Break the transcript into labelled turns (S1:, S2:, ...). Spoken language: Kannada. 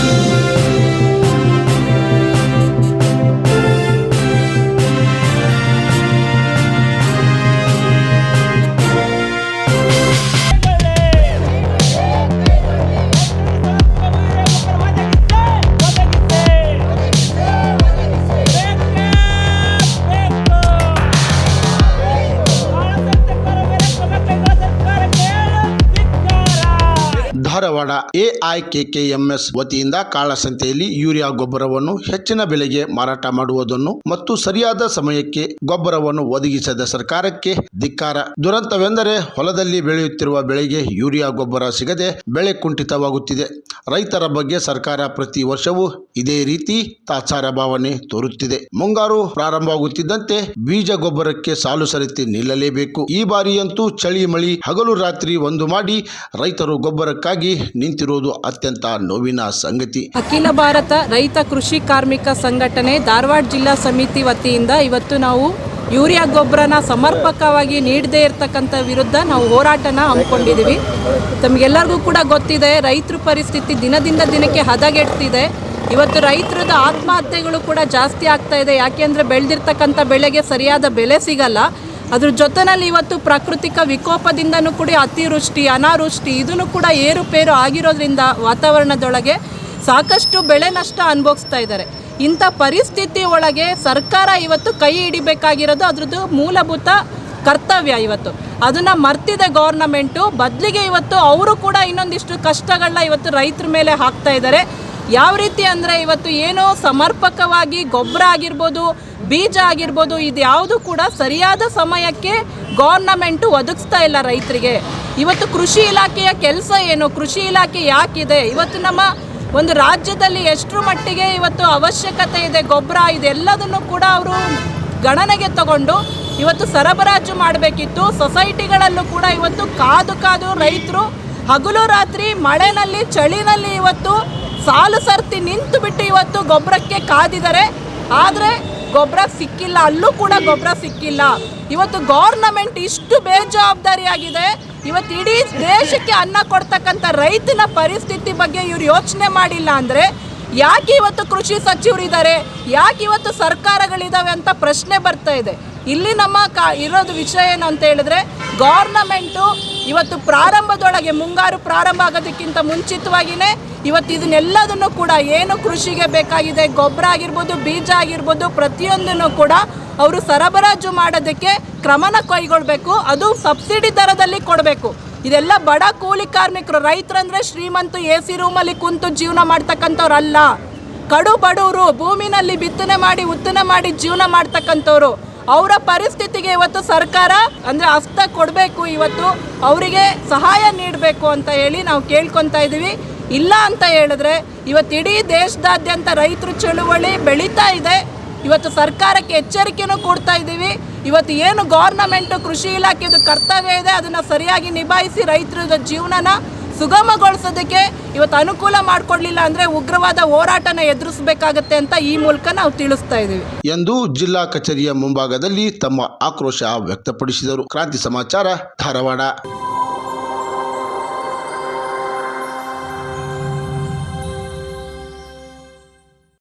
S1: Thank you. ಧಾರವಾಡ ಎಐಕೆಕೆಎಂಎಸ್ ವತಿಯಿಂದ ಕಾಳಸಂತೆಯಲ್ಲಿ ಯೂರಿಯಾ ಗೊಬ್ಬರವನ್ನು ಹೆಚ್ಚಿನ ಬೆಲೆಗೆ ಮಾರಾಟ ಮಾಡುವುದನ್ನು ಮತ್ತು ಸರಿಯಾದ ಸಮಯಕ್ಕೆ ಗೊಬ್ಬರವನ್ನು ಒದಗಿಸದ ಸರ್ಕಾರಕ್ಕೆ ಧಿಕ್ಕಾರ. ದುರಂತವೆಂದರೆ ಹೊಲದಲ್ಲಿ ಬೆಳೆಯುತ್ತಿರುವ ಬೆಳೆಗೆ ಯೂರಿಯಾ ಗೊಬ್ಬರ ಸಿಗದೆ ಬೆಳೆ ಕುಂಠಿತವಾಗುತ್ತಿದೆ. ರೈತರ ಬಗ್ಗೆ ಸರ್ಕಾರ ಪ್ರತಿ ವರ್ಷವೂ ಇದೇ ರೀತಿ ತಾತ್ಸಾರ ಭಾವನೆ ತೋರುತ್ತಿದೆ. ಮುಂಗಾರು ಪ್ರಾರಂಭವಾಗುತ್ತಿದ್ದಂತೆ ಬೀಜ ಗೊಬ್ಬರಕ್ಕೆ ಸಾಲು ಸರಿತಿ ನಿಲ್ಲಲೇಬೇಕು. ಈ ಬಾರಿಯಂತೂ ಚಳಿ ಮಳಿ ಹಗಲು ರಾತ್ರಿ ಒಂದು ಮಾಡಿ ರೈತರು ಗೊಬ್ಬರಕ್ಕಾಗಿ ನಿಂತಿರುವುದು ಅತ್ಯಂತ ನೋವಿನ ಸಂಗತಿ.
S2: ಅಖಿಲ ಭಾರತ ರೈತ ಕೃಷಿ ಕಾರ್ಮಿಕ ಸಂಘಟನೆ ಧಾರವಾಡ ಜಿಲ್ಲಾ ಸಮಿತಿ ವತಿಯಿಂದ ಇವತ್ತು ನಾವು ಯೂರಿಯಾ ಗೊಬ್ಬರನ ಸಮರ್ಪಕವಾಗಿ ನೀಡದೇ ಇರತಕ್ಕಂಥ ವಿರುದ್ಧ ನಾವು ಹೋರಾಟನ ಹಮ್ಮಿಕೊಂಡಿದ್ದೀವಿ. ತಮಗೆಲ್ಲರಿಗೂ ಕೂಡ ಗೊತ್ತಿದೆ, ರೈತರ ಪರಿಸ್ಥಿತಿ ದಿನದಿಂದ ದಿನಕ್ಕೆ ಹದಗೆಡ್ತಿದೆ. ಇವತ್ತು ರೈತರದ ಆತ್ಮಹತ್ಯೆಗಳು ಕೂಡ ಜಾಸ್ತಿ ಆಗ್ತಾ ಇದೆ. ಯಾಕೆಂದರೆ ಬೆಳೆದಿರ್ತಕ್ಕಂಥ ಬೆಳೆಗೆ ಸರಿಯಾದ ಬೆಲೆ ಸಿಗಲ್ಲ. ಅದ್ರ ಜೊತೆನಲ್ಲಿ ಇವತ್ತು ಪ್ರಾಕೃತಿಕ ವಿಕೋಪದಿಂದನೂ ಕೂಡ ಅತಿವೃಷ್ಟಿ, ಅನಾವೃಷ್ಟಿ, ಇದನ್ನು ಕೂಡ ಏರುಪೇರು ಆಗಿರೋದ್ರಿಂದ ವಾತಾವರಣದೊಳಗೆ ಸಾಕಷ್ಟು ಬೆಳೆ ನಷ್ಟ ಅನುಭವಿಸ್ತಾ ಇದ್ದಾರೆ. ಇಂಥ ಪರಿಸ್ಥಿತಿ ಒಳಗೆ ಸರ್ಕಾರ ಇವತ್ತು ಕೈ ಹಿಡಿಬೇಕಾಗಿರೋದು ಅದ್ರದ್ದು ಮೂಲಭೂತ ಕರ್ತವ್ಯ ಇವತ್ತು. ಅದನ್ನು ಮರ್ತಿದೆ ಗೌರ್ನಮೆಂಟು ಬದಲಿಗೆ ಇವತ್ತು ಅವರು ಕೂಡ ಇನ್ನೊಂದಿಷ್ಟು ಕಷ್ಟಗಳನ್ನ ಇವತ್ತು ರೈತರ ಮೇಲೆ ಹಾಕ್ತಾ ಇದ್ದಾರೆ. ಯಾವ ರೀತಿ ಅಂದರೆ ಇವತ್ತು ಏನೋ ಸಮರ್ಪಕವಾಗಿ ಗೊಬ್ಬರ ಆಗಿರ್ಬೋದು, ಬೀಜ ಆಗಿರ್ಬೋದು ಇದು ಯಾವುದು ಕೂಡ ಸರಿಯಾದ ಸಮಯಕ್ಕೆ ಗೌರ್ನಮೆಂಟು ಒದಗಿಸ್ತಾ ಇಲ್ಲ ರೈತರಿಗೆ. ಇವತ್ತು ಕೃಷಿ ಇಲಾಖೆಯ ಕೆಲಸ ಏನು? ಕೃಷಿ ಇಲಾಖೆ ಯಾಕಿದೆ? ಇವತ್ತು ನಮ್ಮ ಒಂದು ರಾಜ್ಯದಲ್ಲಿ ಎಷ್ಟರ ಮಟ್ಟಿಗೆ ಇವತ್ತು ಅವಶ್ಯಕತೆ ಇದೆ, ಗೊಬ್ಬರ ಇದೆಲ್ಲದನ್ನು ಕೂಡ ಅವರು ಗಣನೆಗೆ ತಗೊಂಡು ಇವತ್ತು ಸರಬರಾಜು ಮಾಡಬೇಕಿತ್ತು. ಸೊಸೈಟಿಗಳಲ್ಲೂ ಕೂಡ ಇವತ್ತು ಕಾದು ಕಾದು ರೈತರು ಹಗಲು ರಾತ್ರಿ ಮಳೆನಲ್ಲಿ, ಚಳಿನಲ್ಲಿ ಇವತ್ತು ಸಾಲು ಸರ್ತಿ ನಿಂತು ಬಿಟ್ಟು ಇವತ್ತು ಗೊಬ್ಬರಕ್ಕೆ ಕಾದಿದ್ದಾರೆ. ಆದರೆ ಗೊಬ್ಬರ ಸಿಕ್ಕಿಲ್ಲ. ಅಲ್ಲೂ ಕೂಡ ಗೊಬ್ಬರ ಸಿಕ್ಕಿಲ್ಲ. ಇವತ್ತು ಗೌರ್ನಮೆಂಟ್ ಇಷ್ಟು ಬೇಜವಾಬ್ದಾರಿಯಾಗಿದೆ. ಇವತ್ತು ಇಡೀ ದೇಶಕ್ಕೆ ಅನ್ನ ಕೊಡ್ತಕ್ಕಂಥ ರೈತನ ಪರಿಸ್ಥಿತಿ ಬಗ್ಗೆ ಇವರು ಯೋಚನೆ ಮಾಡಿಲ್ಲ ಅಂದರೆ ಯಾಕೆ ಇವತ್ತು ಕೃಷಿ ಸಚಿವರು ಇದ್ದಾರೆ ಯಾಕೆ ಇವತ್ತು ಸರ್ಕಾರಗಳಿದ್ದಾವೆ ಅಂತ ಪ್ರಶ್ನೆ ಬರ್ತಾ ಇದೆ. ಇಲ್ಲಿ ನಮ್ಮ ಕಾ ಇರೋದು ವಿಷಯ ಏನು ಅಂತ ಹೇಳಿದ್ರೆ, ಗೌರ್ನಮೆಂಟು ಇವತ್ತು ಪ್ರಾರಂಭದೊಳಗೆ ಮುಂಗಾರು ಪ್ರಾರಂಭ ಆಗೋದಕ್ಕಿಂತ ಮುಂಚಿತವಾಗಿಯೇ ಇವತ್ತು ಇದನ್ನೆಲ್ಲದನ್ನು ಕೂಡ ಏನು ಕೃಷಿಗೆ ಬೇಕಾಗಿದೆ, ಗೊಬ್ಬರ ಆಗಿರ್ಬೋದು, ಬೀಜ ಆಗಿರ್ಬೋದು, ಪ್ರತಿಯೊಂದನ್ನು ಕೂಡ ಅವರು ಸರಬರಾಜು ಮಾಡೋದಕ್ಕೆ ಕ್ರಮನ ಕೈಗೊಳ್ಬೇಕು. ಅದು ಸಬ್ಸಿಡಿ ದರದಲ್ಲಿ ಕೊಡಬೇಕು. ಇದೆಲ್ಲ ಬಡ ಕೂಲಿ ಕಾರ್ಮಿಕರು, ರೈತರಂದ್ರೆ ಶ್ರೀಮಂತ ಎ ಸಿ ರೂಮಲ್ಲಿ ಕುಂತು ಜೀವನ ಮಾಡ್ತಕ್ಕಂಥವ್ರಲ್ಲ. ಕಡು ಬಡವರು ಭೂಮಿನಲ್ಲಿ ಬಿತ್ತನೆ ಮಾಡಿ, ಉತ್ತನೆ ಮಾಡಿ ಜೀವನ ಮಾಡ್ತಕ್ಕಂಥವ್ರು. ಅವರ ಪರಿಸ್ಥಿತಿಗೆ ಇವತ್ತು ಸರ್ಕಾರ, ಅಂದರೆ ಹಸ್ತ ಕೊಡಬೇಕು ಇವತ್ತು, ಅವರಿಗೆ ಸಹಾಯ ನೀಡಬೇಕು ಅಂತ ಹೇಳಿ ನಾವು ಕೇಳ್ಕೊತಾ ಇದ್ದೀವಿ. ಇಲ್ಲ ಅಂತ ಹೇಳಿದ್ರೆ ಇವತ್ತು ಇಡೀ ದೇಶದಾದ್ಯಂತ ರೈತರು ಚಳುವಳಿ ಬೆಳೀತಾ ಇದೆ. ಇವತ್ತು ಸರ್ಕಾರಕ್ಕೆ ಎಚ್ಚರಿಕೆನೂ ಕೊಡ್ತಾ ಇದ್ದೀವಿ. ಇವತ್ತು ಏನು ಗೌರ್ನಮೆಂಟು ಕೃಷಿ ಇಲಾಖೆದು ಕರ್ತವ್ಯ ಇದೆ, ಅದನ್ನು ಸರಿಯಾಗಿ ನಿಭಾಯಿಸಿ ರೈತರ ಜೀವನನ ಸುಗಮಗೊಳಿಸೋದಕ್ಕೆ ಇವತ್ತು ಅನುಕೂಲ ಮಾಡಿಕೊಡ್ಲಿಲ್ಲ ಅಂದರೆ ಉಗ್ರವಾದ ಹೋರಾಟನ ಎದುರಿಸಬೇಕಾಗತ್ತೆ ಅಂತ ಈ ಮೂಲಕ ನಾವು ತಿಳಿಸ್ತಾ ಇದ್ದೀವಿ.
S1: ಎಂದು ಜಿಲ್ಲಾ ಕಚೇರಿಯ ಮುಂಭಾಗದಲ್ಲಿ ತಮ್ಮ ಆಕ್ರೋಶ ವ್ಯಕ್ತಪಡಿಸಿದರು. ಕ್ರಾಂತಿ ಸಮಾಚಾರ ಧಾರವಾಡ.